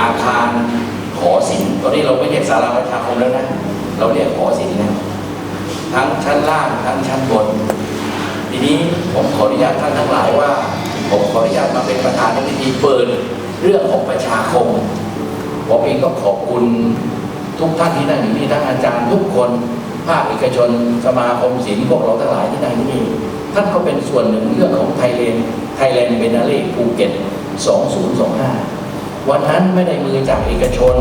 อาคารหอศิลป์ตอนนี้เราไม่เรียกศาลาประชาคมแล้วนะ เราเรียกหอศิลป์นะทั้งชั้นล่างทั้งชั้นบน ทีนี้ผมขออนุญาตท่านทั้งหลายว่า ผมขออนุญาตมาเป็นประธานในพิธีเปิดเรื่องของประชาคมผมเองก็ขอบคุณทุกท่านที่นั่งอยู่นี่ทั้งอาจารย์ทุกคนภาคเอกชนสมาคมศิลป์พวกเราทั้งหลายที่นั่งที่นี่ท่านก็เป็นส่วนหนึ่งเรื่องของไทยแลนด์ไทยแลนด์เบนาเล่ภูเก็ต 2025 วันนั้นไม่ได้มือจากเอกชน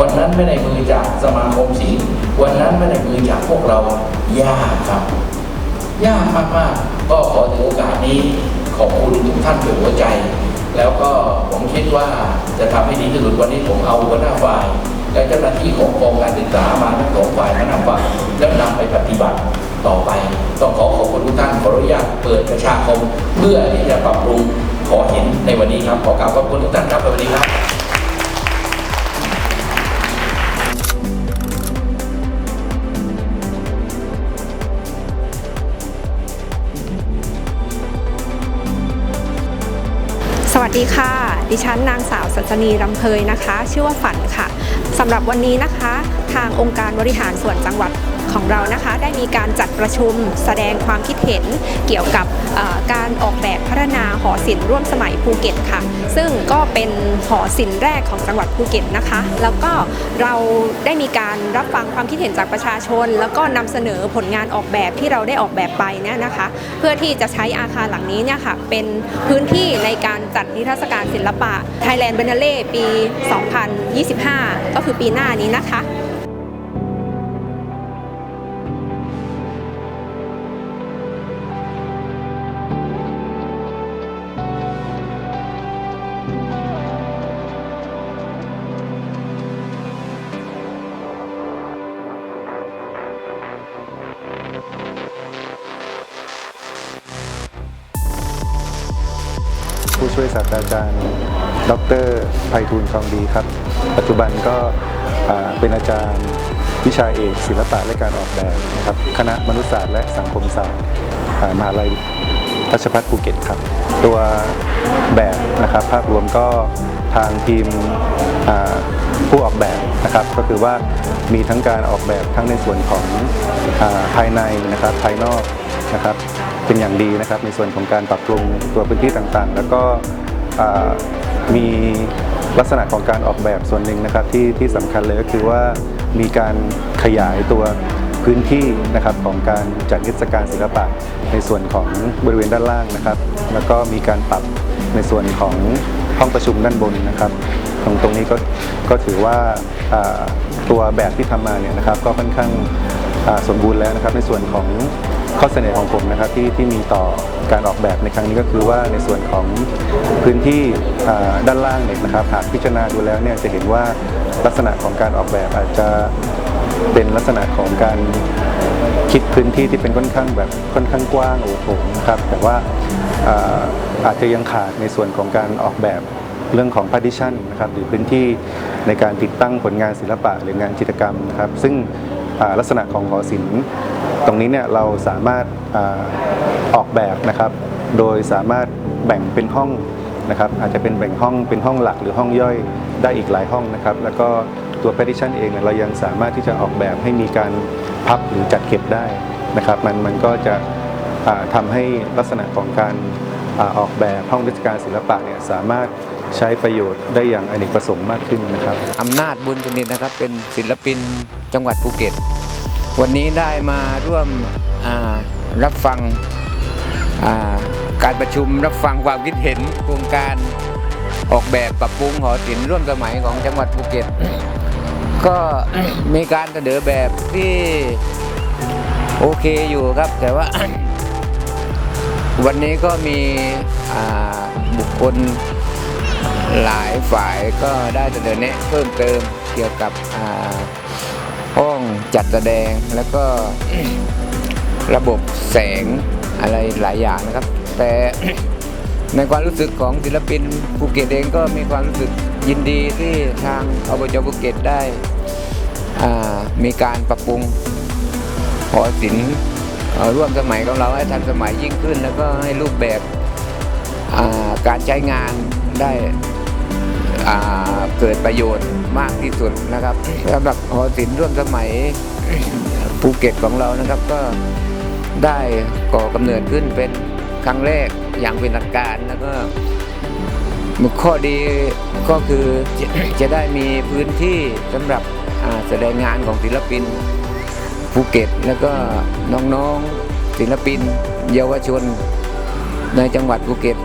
วันนั้นไม่ได้มือจากสมาคมศิลป์วันนั้นไม่ได้มือจากพวกเรายากครับ ยากมากๆก็ขอถือโอกาสนี้ขอบคุณทุกท่านด้วยหัวใจ แล้วก็ผมคิดว่าจะทำให้ดีที่สุดวันนี้ผมเอาหัวหน้าฝ่ายและเจ้าหน้าที่ของกองการศึกษามาทั้งสองฝ่ายทั้งนำฝ่ายแล้วนำไปปฏิบัติต่อไป ต้องขอขอบคุณทุกท่านขออนุญาตเปิดประชาคม เพื่อที่จะปรับปรุงขอเห็นในวันนี้ครับ ขอกราบขอบคุณทุกท่านครับสวัสดีครับ ดีค่ะ ดิฉันนางสาวสัจนีรำเพยนะคะ ชื่อว่าฝันค่ะสำหรับวันนี้นะคะ ทางองค์การบริหารส่วนจังหวัด ของเรานะคะ ได้มีการจัดประชุมแสดงความคิดเห็นเกี่ยวกับการออกแบบพัฒนาหอศิลป์ร่วมสมัยภูเก็ตค่ะ ซึ่งก็เป็นหอศิลป์แรกของจังหวัดภูเก็ตนะคะ แล้วก็เราได้มีการรับฟังความคิดเห็นจากประชาชน แล้วก็นำเสนอผลงานออกแบบที่เราได้ออกแบบไปเนี่ยนะคะ เพื่อที่จะใช้อาคารหลังนี้เนี่ยค่ะเป็นพื้นที่ในการจัดนิทรรศการศิลปะ Thailand b i e n n a l e ปี 2025 ก็คือปีหน้านี้นะคะ ผู้ช่วยศาสตราจารย์ ดรไพฑูรย์ทองดีครับ ปัจจุบันก็เป็นอาจารย์วิชาเอกศิลปะและการออกแบบนะครับคณะมนุษยศาสตร์และสังคมศาสตร์อ่ามหาลัยราชภัฏภูเก็ตครับ ตัวแบบนะครับภาพรวมก็ทางทีมผู้ออกแบบนะครับ ก็คือว่ามีทั้งการออกแบบทั้งในส่วนของอภายในนะครับภายนอก นะครับเป็นอย่างดีนะครับในส่วนของการปรับปรุงตัวพื้นที่ต่างๆ แล้วก็มีลักษณะของการออกแบบส่วนหนึ่งนะครับที่ที่สำคัญเลยก็คือว่ามีการขยายตัวพื้นที่นะครับของการจัดนิทรรศการศิลปะในส่วนของบริเวณด้านล่างนะครับ แล้วก็มีการปรับในส่วนของห้องประชุมด้านบนนะครับ ตรงตรงนี้ก็ก็ถือว่าตัวแบบที่ทำมาเนี่ยนะครับ ก็ค่อนข้างสมบูรณ์แล้วนะครับ ในส่วนของ ข้อเสนอของผมนะครับที่ที่มีต่อการออกแบบในครั้งนี้ก็คือว่าในส่วนของพื้นที่ด้านล่างเนี่ยนะครับหากพิจารณาดูแล้วเนี่ยจะเห็นว่าลักษณะของการออกแบบอาจจะเป็นลักษณะของการคิดพื้นที่ที่เป็นค่อนข้างแบบค่อนข้างกว้างโอ้โหนะครับแต่ว่าอาอาจจะยังขาดในส่วนของการออกแบบเรื่องของ partition นะครับหรือพื้นที่ในการติดตั้งผลงานศิลปะหรืองานจิตรกรรมนะครับซึ่งลักษณะของหอศิลป์ ตรงนี้เนี่ยเราสามารถอออกแบบนะครับ โดยสามารถแบ่งเป็นห้องนะครับ อาจจะเป็นแบ่งห้องเป็นห้องหลักหรือห้องย่อยได้อีกหลายห้องนะครับ แล้วก็ตัว partition เองเนี่ยเรายังสามารถที่จะออกแบบให้มีการพับหรือจัดเก็บได้นะครับ มันมันก็จะทำาให้ลักษณะของการอาออกแบบห้องนิทรรศการศิลปะเนี่ยสามารถใช้ประโยชน์ได้อย่างอเนกประสงค์มากขึ้นนะครับอำนาจบุญสนิทนะครับเป็นศิลปินจังหวัดภูเก็ต วันนี้ได้มาร่วมรับฟังการประชุมรับฟังความคิดเห็นโครงการออกแบบปรับปรุงหอศิลป์ร่วมสมัยของจังหวัดภูเก็ต ก็มีการเสนอแบบที่โอเคอยู่ครับ แต่ว่า วันนี้ก็มีบุคคลหลายฝ่ายก็ได้เสนอแนะเพิ่มเติมเกี่ยวกับ ห้องจัดแสดงแล้วก็ระบบแสงอะไรหลายอย่างนะครับ แต่ในความรู้สึกของศิลปินภูเก็ตเองก็มีความรู้สึกยินดีที่ทางอบจภูเก็ตได้มีการปรับปรุงหอศิลป์ร่วมสมัยของเราให้ทันสมัยยิ่งขึ้น แล้วก็ให้รูปแบบการใช้งานได้ เกิดประโยชน์มากที่สุดนะครับสำหรับหอศิลป์ร่วมสมัยภูเก็ตของเรานะครับก็ได้ก่อกำเนิดขึ้นเป็นครั้งแรกอย่างเป็นทางการแล้วก็ข้อดีก็คือจะจะได้มีพื้นที่สำหรับแสดงงานของศิลปินภูเก็ต แล้วก็น้องๆศิลปิน เยาวชนในจังหวัดภูเก็ต